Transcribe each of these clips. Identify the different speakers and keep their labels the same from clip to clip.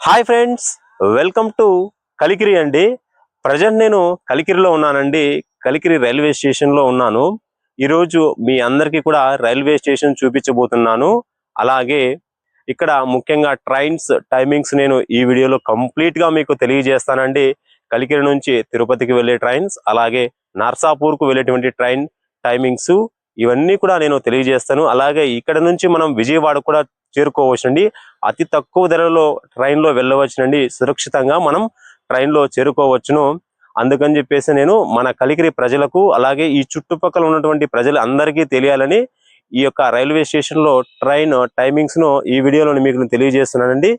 Speaker 1: Hi friends welcome to Kalikiri అండి. Present నేను కలికిరిలో ఉన్నానండి. కలికిరి రైల్వే స్టేషన్లో ఉన్నాను. ఈరోజు మీ అందరికీ కూడా రైల్వే స్టేషన్ చూపించబోతున్నాను. అలాగే ఇక్కడ ముఖ్యంగా ట్రైన్స్ టైమింగ్స్ నేను ఈ వీడియోలో కంప్లీట్గా మీకు తెలియజేస్తానండి. కలికిరి నుంచి తిరుపతికి వెళ్ళే ట్రైన్స్ అలాగే నర్సాపూర్కు వెళ్ళేటువంటి ట్రైన్ టైమింగ్స్ ఇవన్నీ కూడా నేను తెలియజేస్తాను. అలాగే ఇక్కడ నుంచి మనం విజయవాడ కూడా చేరుకోవచ్చండి అతి తక్కువ ధరలో ట్రైన్లో వెళ్ళవచ్చునండి. సురక్షితంగా మనం ట్రైన్లో చేరుకోవచ్చును. అందుకని చెప్పేసి నేను మన కలికిరి ప్రజలకు అలాగే ఈ చుట్టుపక్కల ఉన్నటువంటి ప్రజలు అందరికీ తెలియాలని ఈ యొక్క రైల్వే స్టేషన్లో ట్రైన్ టైమింగ్స్ను ఈ వీడియోలో మీకు తెలియజేస్తున్నానండి.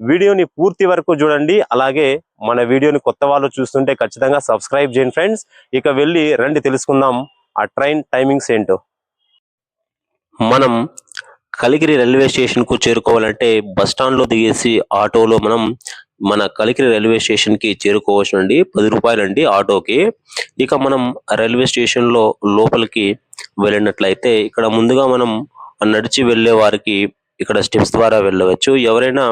Speaker 1: వీడియోని పూర్తి వరకు చూడండి. అలాగే మన వీడియోని కొత్త వాళ్ళు చూస్తుంటే ఖచ్చితంగా సబ్స్క్రైబ్ చేయండి ఫ్రెండ్స్. ఇక వెళ్ళి రండి తెలుసుకుందాం. ఆ ట్రైన్ టైమింగ్స్ ఏంటో. మనం కలికిరి రైల్వే స్టేషన్కు చేరుకోవాలంటే బస్ స్టాండ్లో దిగేసి ఆటోలో మనం మన కలికిరి రైల్వే స్టేషన్కి చేరుకోవచ్చునండి. పది రూపాయలండి ఆటోకి. ఇక మనం రైల్వే స్టేషన్లో లోపలికి వెళ్ళినట్లయితే ఇక్కడ ముందుగా మనం నడిచి వెళ్ళే వారికి ఇక్కడ స్టెప్స్ ద్వారా వెళ్ళవచ్చు. ఎవరైనా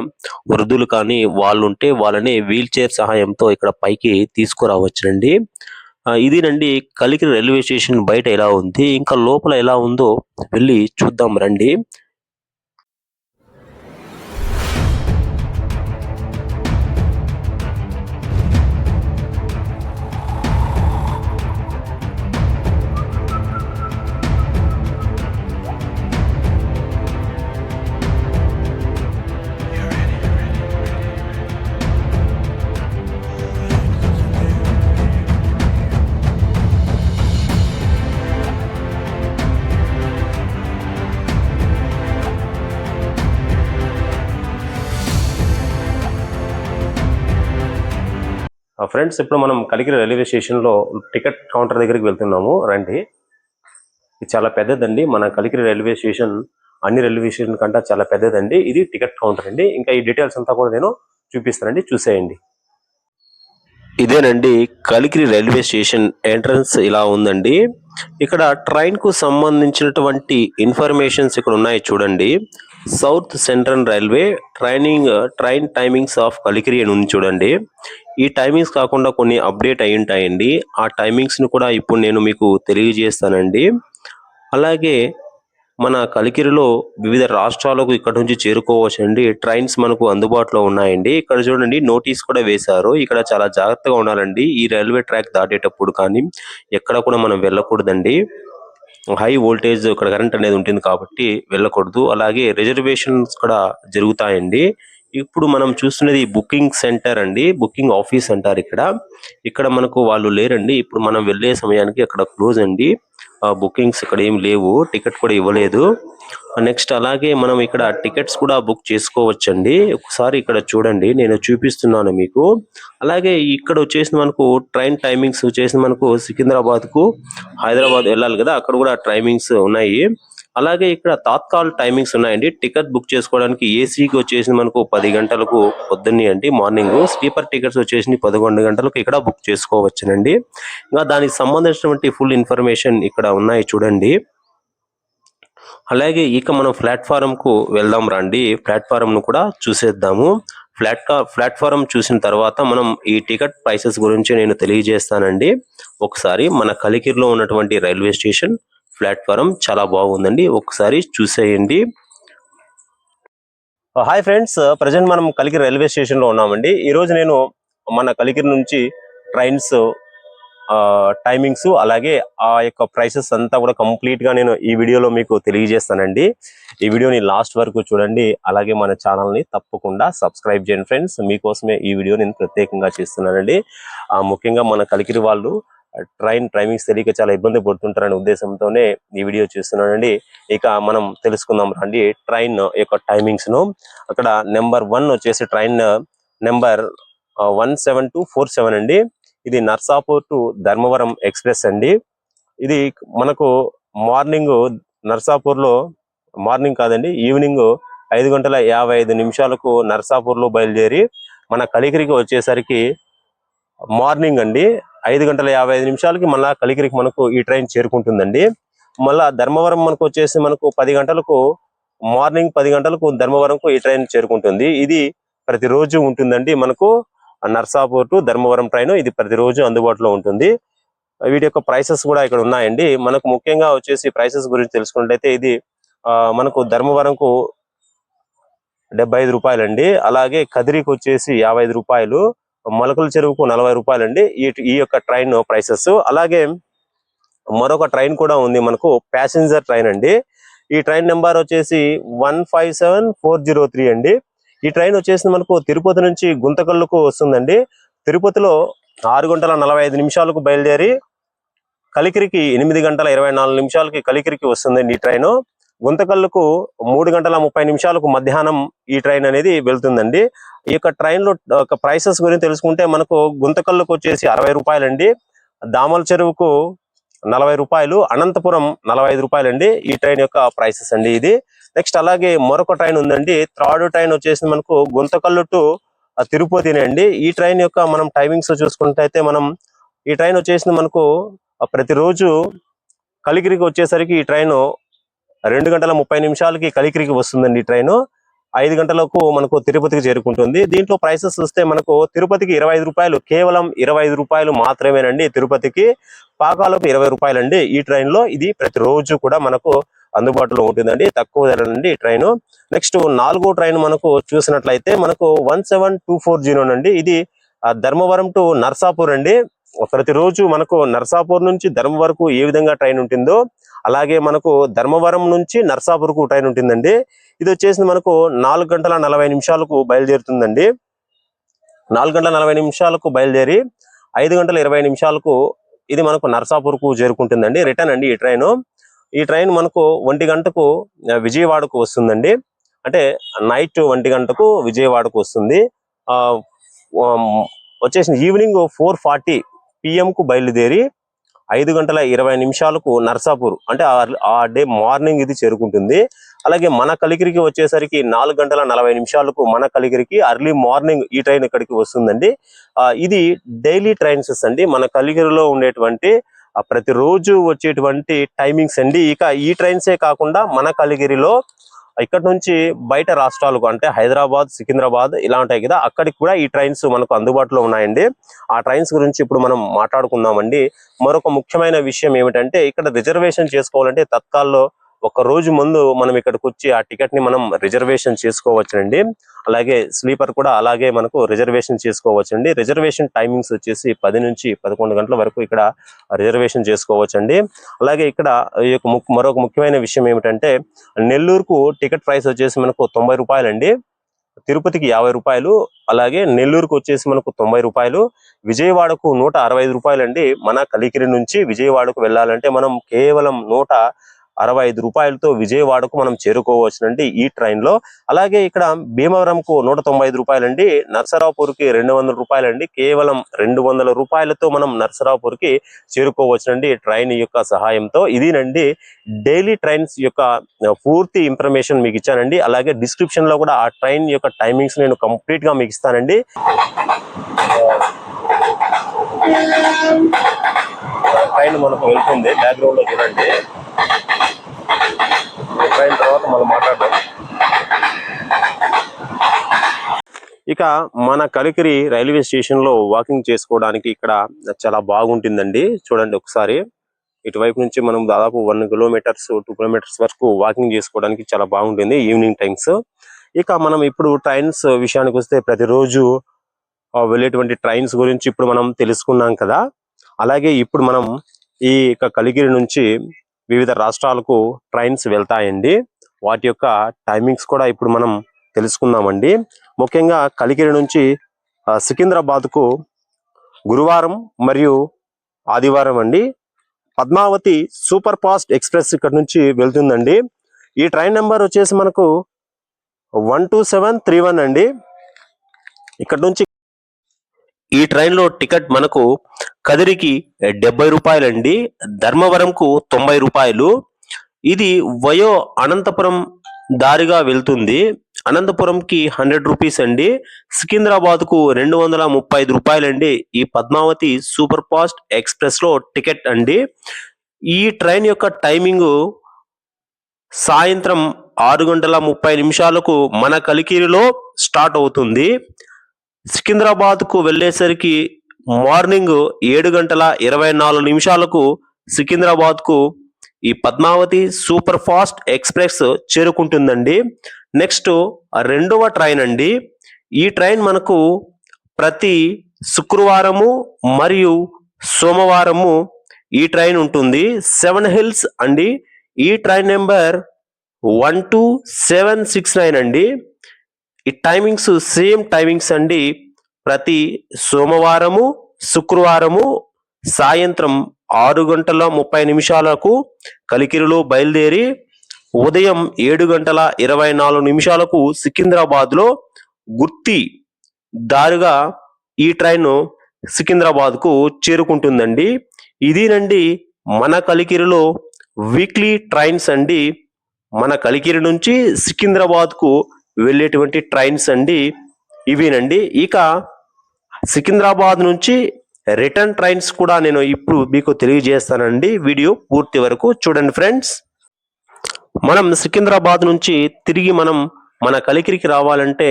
Speaker 1: వృద్ధులు కానీ వాళ్ళు ఉంటే వాళ్ళని వీల్ చైర్ సహాయంతో ఇక్కడ పైకి తీసుకురావచ్చునండి. ఇదేనండి కలికిరి రైల్వే స్టేషన్ బయట ఎలా ఉంది? ఇంకా లోపల ఎలా ఉందో వెళ్ళి చూద్దాం రండి. ఫ్రెండ్స్ ఇప్పుడు మనం కలికిరి రైల్వే స్టేషన్లో టికెట్ కౌంటర్ దగ్గరికి వెళ్తున్నాము. రండి. ఇది చాలా పెద్దదండి. మన కలికిరి రైల్వే స్టేషన్ అన్ని రైల్వే స్టేషన్ కంటే చాలా పెద్దదండి. ఇది టికెట్ కౌంటర్ అండి. ఇంకా ఈ డీటెయిల్స్ అంతా కూడా నేను చూపిస్తానండి. చూసేయండి. ఇదేనండి కలికిరి రైల్వే స్టేషన్ ఎంట్రన్స్ ఇలా ఉందండి. ఇక్కడ ట్రైన్కు సంబంధించినటువంటి ఇన్ఫర్మేషన్స్ ఇక్కడ ఉన్నాయి చూడండి. South central railway training train timings of Kalikiri అని ఉంది చూడండి. ఈ టైమింగ్స్ కాకుండా కొన్ని అప్డేట్ అయి ఉంటాయండి. ఆ టైమింగ్స్ని కూడా ఇప్పుడు నేను మీకు తెలియజేస్తానండి. అలాగే మన కలికిరిలో వివిధ రాష్ట్రాలకు ఇక్కడ నుంచి చేరుకోవచ్చండి. ట్రైన్స్ మనకు అందుబాటులో ఉన్నాయండి. ఇక్కడ చూడండి నోటీస్ కూడా వేశారు. ఇక్కడ చాలా జాగ్రత్తగా ఉండాలండి. ఈ రైల్వే ట్రాక్ దాటేటప్పుడు కానీ ఎక్కడ కూడా మనం వెళ్ళకూడదండి. హై వోల్టేజ్ ఇక్కడ కరెంట్ అనేది ఉంటుంది కాబట్టి వెళ్ళకూడదు. అలాగే రిజర్వేషన్స్ కూడా జరుగుతాయండి. ఇప్పుడు మనం చూస్తున్నది బుకింగ్ సెంటర్ అండి. బుకింగ్ ఆఫీస్ అంటారు ఇక్కడ. ఇక్కడ మనకు వాళ్ళు లేరండి. ఇప్పుడు మనం వెళ్ళే సమయానికి అక్కడ క్లోజ్ అండి. బుకింగ్స్ ఇక్కడ ఏం లేవు. టికెట్ కూడా ఇవ్వలేదు. నెక్స్ట్ అలాగే మనం ఇక్కడ టికెట్స్ కూడా బుక్ చేసుకోవచ్చండి. ఒకసారి ఇక్కడ చూడండి. నేను చూపిస్తున్నాను మీకు. అలాగే ఇక్కడ వచ్చేసి మనకు ట్రైన్ టైమింగ్స్ వచ్చేసి మనకు సికింద్రాబాద్కు హైదరాబాద్ వెళ్ళాలి కదా. అక్కడ కూడా టైమింగ్స్ ఉన్నాయి. అలాగే ఇక్కడ తాత్కాల్ టైమింగ్స్ ఉన్నాయండి. టికెట్ బుక్ చేసుకోవడానికి ఏసీకి వచ్చేసి మనకు పది గంటలకు పొద్దున్నే అండి మార్నింగ్. స్లీపర్ టికెట్స్ వచ్చేసి పదకొండు గంటలకు ఇక్కడ బుక్ చేసుకోవచ్చునండి. ఇంకా దానికి సంబంధించినటువంటి ఫుల్ ఇన్ఫర్మేషన్ ఇక్కడ ఉన్నాయి చూడండి. అలాగే ఇక మనం ప్లాట్ఫారం కు వెళ్దాం రండి. ప్లాట్ఫారం ను కూడా చూసేద్దాము. ఫ్లాట్ ప్లాట్ఫారం చూసిన తర్వాత మనం ఈ టికెట్ ప్రైసెస్ గురించి నేను తెలియజేస్తానండి. ఒకసారి మన కలికిరిలో ఉన్నటువంటి రైల్వే స్టేషన్ ప్లాట్ఫారం చాలా బాగుందండి. ఒకసారి చూసేయండి. Hi friends. ప్రజెంట్ మనం కలికిరి రైల్వే స్టేషన్లో ఉన్నామండి. ఈ రోజు నేను మన కలికిరి నుంచి ట్రైన్స్ టైమింగ్స్ అలాగే ఆ యొక్క ప్రైసెస్ అంతా కూడా కంప్లీట్గా నేను ఈ వీడియోలో మీకు తెలియజేస్తానండి. ఈ వీడియోని లాస్ట్ వరకు చూడండి. అలాగే మన ఛానల్ని తప్పకుండా సబ్స్క్రైబ్ చేయండి ఫ్రెండ్స్. మీకోసమే ఈ వీడియో నేను ప్రత్యేకంగా చేస్తున్నానండి. ముఖ్యంగా మన కలికిరి వాళ్ళు ట్రైన్ టైమింగ్స్ తెలియక చాలా ఇబ్బంది పడుతుంటారనే ఉద్దేశంతోనే ఈ వీడియో చేస్తున్నానండి. ఇక మనం తెలుసుకుందాం రండి. ట్రైన్ యొక్క టైమింగ్స్ను అక్కడ నెంబర్ వన్ వచ్చేసి train number one seven two four seven అండి. ఇది నర్సాపూర్ టు ధర్మవరం ఎక్స్ప్రెస్ అండి. ఇది మనకు మార్నింగ్ నర్సాపూర్లో మార్నింగ్ కాదండి ఈవినింగ్ ఐదు గంటల యాభై ఐదు నిమిషాలకు నర్సాపూర్లో బయలుదేరి మన కలికిరికి వచ్చేసరికి మార్నింగ్ అండి. ఐదు గంటల యాభై ఐదు నిమిషాలకి మళ్ళా కలికిరికి మనకు ఈ ట్రైన్ చేరుకుంటుందండి. మళ్ళా ధర్మవరం మనకు వచ్చేసి మనకు పది గంటలకు మార్నింగ్ పది గంటలకు ధర్మవరంకు ఈ ట్రైన్ చేరుకుంటుంది. ఇది ప్రతిరోజు ఉంటుందండి మనకు. నర్సాపూర్ టు ధర్మవరం ట్రైన్ ఇది ప్రతిరోజు అందుబాటులో ఉంటుంది. వీటి యొక్క ప్రైసెస్ కూడా ఇక్కడ ఉన్నాయండి. మనకు ముఖ్యంగా వచ్చేసి ప్రైసెస్ గురించి తెలుసుకున్నట్లయితే ఇది ఆ, మనకు ధర్మవరంకు డెబ్బై ఐదు రూపాయలండి. అలాగే కదిరికి వచ్చేసి యాభై ఐదు రూపాయలు. మొలకల చెరువుకు నలభై రూపాయలండి. ఈ ఈ యొక్క ట్రైన్ ప్రైసెస్. అలాగే మరొక ట్రైన్ కూడా ఉంది మనకు ప్యాసింజర్ ట్రైన్ అండి. ఈ ట్రైన్ నెంబర్ వచ్చేసి one five seven four zero three అండి. ఈ ట్రైన్ వచ్చేసి మనకు తిరుపతి నుంచి గుంతకల్లుకు వస్తుందండి. తిరుపతిలో ఆరు గంటల నలభై ఐదు నిమిషాలకు బయలుదేరి కలికిరికి ఎనిమిది గంటల ఇరవై నాలుగు నిమిషాలకి కలికిరికి వస్తుందండి ఈ ట్రైన్. గుంతకల్లుకు మూడు గంటల ముప్పై నిమిషాలకు మధ్యాహ్నం ఈ ట్రైన్ అనేది వెళ్తుందండి. ఈ యొక్క ట్రైన్లో ఒక ప్రైసెస్ గురించి తెలుసుకుంటే మనకు గుంతకల్లుకు వచ్చేసి అరవై రూపాయలండి. దామల చెరువుకు నలభై రూపాయలు అనంతపురం నలభై ఐదు రూపాయలండి ఈ ట్రైన్ యొక్క ప్రైసెస్ అండి ఇది. నెక్స్ట్ అలాగే మరొక ట్రైన్ ఉందండి. థర్డ్ ట్రైన్ వచ్చేసి మనకు గుంతకల్లు టు తిరుపతినే అండి. ఈ ట్రైన్ యొక్క మనం టైమింగ్స్ చూసుకుంటే అయితే మనం ఈ ట్రైన్ వచ్చేసి మనకు ప్రతిరోజు కలిగిరికి వచ్చేసరికి ఈ ట్రైన్ రెండు గంటల ముప్పై నిమిషాలకి కలికిరికి వస్తుందండి ట్రైన్. ఐదు గంటలకు మనకు తిరుపతికి చేరుకుంటుంది. దీంట్లో ప్రైసెస్ చూస్తే మనకు తిరుపతికి ఇరవై ఐదు రూపాయలు కేవలం ఇరవై ఐదు రూపాయలు మాత్రమేనండి తిరుపతికి. పాకాలకు ఇరవై రూపాయలండి ఈ ట్రైన్లో ఇది ప్రతిరోజు కూడా మనకు అందుబాటులో ఉంటుందండి. తక్కువ ధర ట్రైన్. నెక్స్ట్ నాలుగో ట్రైన్ మనకు చూసినట్లయితే మనకు one seven two four zero అండి ఇది ధర్మవరం టు నర్సాపూర్ అండి ప్రతిరోజు మనకు నర్సాపూర్ నుంచి ధర్మ వరకు ఏ విధంగా ట్రైన్ ఉంటుందో అలాగే మనకు ధర్మవరం నుంచి నర్సాపూర్కు ట్రైన్ ఉంటుందండి. ఇది వచ్చేసి మనకు నాలుగు గంటల నలభై నిమిషాలకు బయలుదేరుతుందండి. నాలుగు గంటల నలభై నిమిషాలకు బయలుదేరి ఐదు గంటల ఇరవై నిమిషాలకు ఇది మనకు నర్సాపూర్కు చేరుకుంటుందండి. రిటర్న్ అండి ఈ ట్రైన్. ఈ ట్రైన్ మనకు ఒంటి గంటకు విజయవాడకు వస్తుందండి. అంటే నైట్ ఒంటి గంటకు విజయవాడకు వస్తుంది. ఆ వచ్చేసి ఈవినింగ్ ఫోర్ ఫార్టీ కు బయలుదేరి ఐదు గంటల ఇరవై నిమిషాలకు నర్సాపూర్ అంటే ఆ- డే మార్నింగ్ ఇది చేరుకుంటుంది. అలాగే మన కలిగిరికి వచ్చేసరికి నాలుగు గంటల నలభై నిమిషాలకు మన కలిగిరికి అర్లీ మార్నింగ్ ఈ ట్రైన్ ఇక్కడికి వస్తుందండి. ఇది డైలీ ట్రైన్స్ అండి. మన కలిగిరిలో ఉండేటువంటి ప్రతిరోజు వచ్చేటువంటి టైమింగ్స్ అండి. ఇక ఈ ట్రైన్సే కాకుండా మన కలిగిరిలో ఇక్కడ నుంచి బయట రాష్ట్రాలకు అంటే హైదరాబాద్ సికింద్రాబాద్ ఇలా ఉంటాయి కదా అక్కడికి కూడా ఈ ట్రైన్స్ మనకు అందుబాటులో ఉన్నాయండి. ఆ ట్రైన్స్ గురించి ఇప్పుడు మనం మాట్లాడుకుందామండి. మరొక ముఖ్యమైన విషయం ఏమిటంటే ఇక్కడ రిజర్వేషన్ చేసుకోవాలంటే తత్కాల్లో ఒక రోజు ముందు మనం ఇక్కడికి వచ్చి ఆ టికెట్ని మనం రిజర్వేషన్ చేసుకోవచ్చండి. అలాగే స్లీపర్ కూడా అలాగే మనకు రిజర్వేషన్ చేసుకోవచ్చండి. రిజర్వేషన్ టైమింగ్స్ వచ్చేసి పది నుంచి పదకొండు గంటల వరకు ఇక్కడ రిజర్వేషన్ చేసుకోవచ్చండి. అలాగే ఇక్కడ ఈ యొక్క మరొక ముఖ్యమైన విషయం ఏమిటంటే నెల్లూరుకు టికెట్ ప్రైస్ వచ్చేసి మనకు తొంభై రూపాయలండి. తిరుపతికి యాభై రూపాయలు అలాగే నెల్లూరుకు వచ్చేసి మనకు తొంభై రూపాయలు విజయవాడకు నూట అరవై ఐదు రూపాయలండి. మన కలికిరి నుంచి విజయవాడకు వెళ్ళాలంటే మనం కేవలం నూట అరవై ఐదు రూపాయలతో విజయవాడకు మనం చేరుకోవచ్చునండి ఈ ట్రైన్లో అలాగే ఇక్కడ భీమవరంకు నూట తొంభై ఐదు రూపాయలండి నర్సరావుపూర్కి రెండు వందల రూపాయలండి కేవలం రెండు వందల రూపాయలతో మనం నర్సరావుపూర్కి చేరుకోవచ్చునండి ట్రైన్ యొక్క సహాయంతో. ఇదినండి డైలీ ట్రైన్స్ యొక్క పూర్తి ఇన్ఫర్మేషన్ మీకు ఇచ్చానండి. అలాగే డిస్క్రిప్షన్లో కూడా ఆ ట్రైన్ యొక్క టైమింగ్స్ నేను కంప్లీట్గా మీకు ఇస్తానండి. ట్రైన్ మనకు వెళ్తుంది బ్యాక్గ్రౌండ్లో చూడండి. ఈ తర్వాత మనం మాట్లాడదాం. ఇక మన కలికిరి రైల్వే స్టేషన్లో వాకింగ్ చేసుకోవడానికి ఇక్కడ చాలా బాగుంటుందండి. చూడండి ఒకసారి. ఇటువైపు నుంచి మనం దాదాపు వన్ కిలోమీటర్స్ టూ కిలోమీటర్స్ వరకు వాకింగ్ చేసుకోవడానికి చాలా బాగుంటుంది ఈవినింగ్ టైమ్స్. ఇక మనం ఇప్పుడు ట్రైన్స్ విషయానికి వస్తే ప్రతిరోజు వెళ్ళేటువంటి ట్రైన్స్ గురించి ఇప్పుడు మనం తెలుసుకున్నాం కదా. అలాగే ఇప్పుడు మనం ఈ యొక్క కలిగిరి నుంచి వివిధ రాష్ట్రాలకు ట్రైన్స్ వెళ్తాయండి. వాటి యొక్క టైమింగ్స్ కూడా ఇప్పుడు మనం తెలుసుకుందామండి. ముఖ్యంగా కలిగిరి నుంచి సికింద్రాబాద్కు గురువారం మరియు ఆదివారం అండి. పద్మావతి సూపర్ ఫాస్ట్ ఎక్స్ప్రెస్ ఇక్కడ నుంచి వెళ్తుందండి. ఈ ట్రైన్ నెంబర్ వచ్చేసి మనకు one two seven three one అండి. ఇక్కడ నుంచి ఈ ట్రైన్లో టికెట్ మనకు కదిరికి డెబ్బై రూపాయలండి ధర్మవరంకు తొంభై రూపాయలు. ఇది వయో అనంతపురం దారిగా వెళ్తుంది. అనంతపురంకి హండ్రెడ్ రూపీస్ అండి. సికింద్రాబాద్కు రెండు వందల ముప్పై ఐదు రూపాయలండి. ఈ పద్మావతి సూపర్ ఫాస్ట్ ఎక్స్ప్రెస్లో టికెట్ అండి. ఈ ట్రైన్ యొక్క టైమింగ్ సాయంత్రం ఆరు గంటల ముప్పై నిమిషాలకు మన కలికిరిలో స్టార్ట్ అవుతుంది. సికింద్రాబాద్కు వెళ్ళేసరికి మార్నింగ్ ఏడు గంటల ఇరవై నాలుగు నిమిషాలకు సికింద్రాబాద్కు ఈ పద్మావతి సూపర్ ఫాస్ట్ ఎక్స్ప్రెస్ చేరుకుంటుందండి. నెక్స్ట్ రెండవ ట్రైన్ అండి. ఈ ట్రైన్ మనకు ప్రతి శుక్రవారము మరియు సోమవారము ఈ ట్రైన్ ఉంటుంది. సెవెన్ హిల్స్ అండి. ఈ train number one two seven six nine అండి. ఈ టైమింగ్స్ సేమ్ టైమింగ్స్ అండి. ప్రతి సోమవారము శుక్రవారము సాయంత్రం ఆరు గంటల ముప్పై నిమిషాలకు కలికిరిలో బయలుదేరి ఉదయం ఏడు గంటల ఇరవై నాలుగు నిమిషాలకు సికింద్రాబాద్లో గుర్తి దారుగా ఈ ట్రైన్ సికింద్రాబాద్కు చేరుకుంటుందండి. ఇదేనండి మన కలికిరిలో వీక్లీ ట్రైన్స్ అండి. మన కలికిరి నుంచి సికింద్రాబాద్కు వెళ్ళేటువంటి ట్రైన్స్ అండి ఇవేనండి. ఇక సికింద్రాబాద్ నుంచి రిటర్న్ ట్రైన్స్ కూడా నేను ఇప్పుడు మీకు తెలియజేస్తానండి. వీడియో పూర్తి వరకు చూడండి ఫ్రెండ్స్. మనం సికింద్రాబాద్ నుంచి తిరిగి మనం మన కలికిరికి రావాలంటే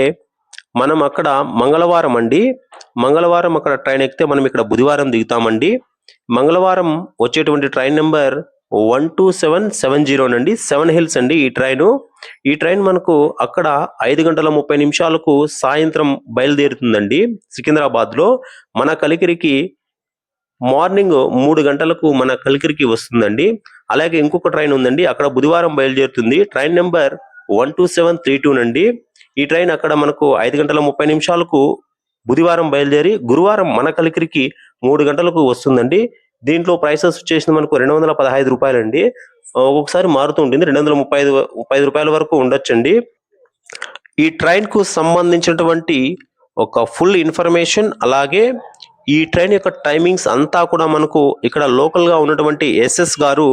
Speaker 1: మనం అక్కడ మంగళవారం అండి. మంగళవారం అక్కడ ట్రైన్ ఎక్కితే మనం ఇక్కడ బుధవారం దిగుతామండి. మంగళవారం వచ్చేటువంటి train number one two seven seven zero నండి సెవెన్ హిల్స్ అండి ఈ ట్రైన్ ఈ ట్రైన్ మనకు అక్కడ ఐదు గంటల ముప్పై నిమిషాలకు సాయంత్రం బయలుదేరుతుందండి సికింద్రాబాద్లో మన కలికిరికి మార్నింగ్ మూడు గంటలకు మన కలికిరికి వస్తుందండి. అలాగే ఇంకొక ట్రైన్ ఉందండి అక్కడ బుధవారం బయలుదేరుతుంది. Train number one two seven three two నండి. ఈ ట్రైన్ అక్కడ మనకు ఐదు గంటల ముప్పై నిమిషాలకు బుధవారం బయలుదేరి గురువారం మన కలికిరికి మూడు గంటలకు వస్తుందండి. దీంట్లో ప్రైసెస్ వచ్చేసింది మనకు రెండు వందల పదహైదు రూపాయలండి. ఒక్కొక్కసారి మారుతూ ఉంటుంది. రెండు వందల ముప్పై ఐదు ముప్పై ఐదు రూపాయల వరకు ఉండొచ్చండి. ఈ ట్రైన్కు సంబంధించినటువంటి ఒక ఫుల్ ఇన్ఫర్మేషన్ అలాగే ఈ ట్రైన్ యొక్క టైమింగ్స్ అంతా కూడా మనకు ఇక్కడ లోకల్గా ఉన్నటువంటి ఎస్ఎస్ గారు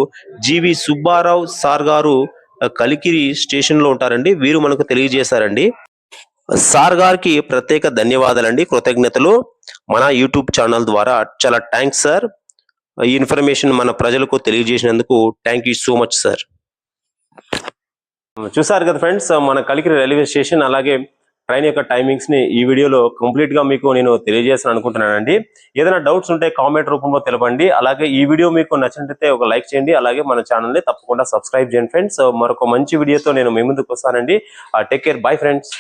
Speaker 1: జీవి సుబ్బారావు సార్ గారు కలికిరి స్టేషన్లో ఉంటారండి. వీరు మనకు తెలియజేశారండి. సార్ గారికి ప్రత్యేక ధన్యవాదాలండి. కృతజ్ఞతలు. మన యూట్యూబ్ ఛానల్ ద్వారా చాలా థ్యాంక్స్ సార్ ఇన్ఫర్మేషన్ మన ప్రజలకు తెలియజేసినందుకు thank you so much sir. చూసారు కదా ఫ్రెండ్స్ మన కలికిరి రైల్వే స్టేషన్ అలాగే ట్రైన్ యొక్క టైమింగ్స్ని ఈ వీడియోలో కంప్లీట్గా మీకు నేను తెలియజేస్తాను అనుకుంటున్నానండి. ఏదైనా డౌట్స్ ఉంటే కామెంట్ రూపంలో తెలపండి. అలాగే ఈ వీడియో మీకు నచ్చినట్లయితే ఒక లైక్ చేయండి. అలాగే మన ఛానల్ని తప్పకుండా సబ్స్క్రైబ్ చేయండి ఫ్రెండ్స్. మరొక మంచి వీడియోతో నేను మీ ముందుకు వస్తానండి. Take care bye friends